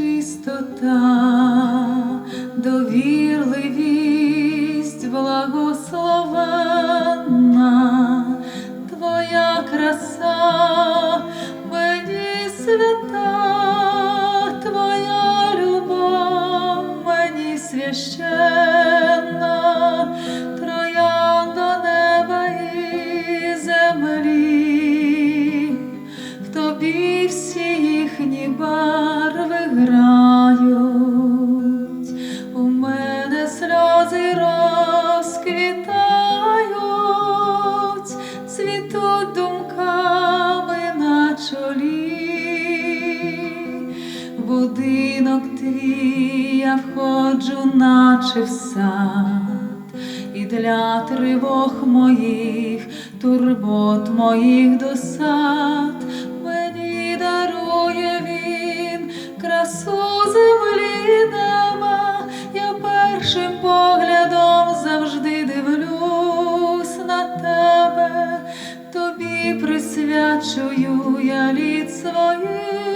чистота, довірливість благословенна, твоя краса мені свята, твоя любов мені священна. Будинок твій я входжу, наче в сад, і для тривог моїх, турбот моїх досад, мені дарує він красу землі неба, я першим поглядом завжди дивлюсь на тебе, тобі присвячую я літ своїх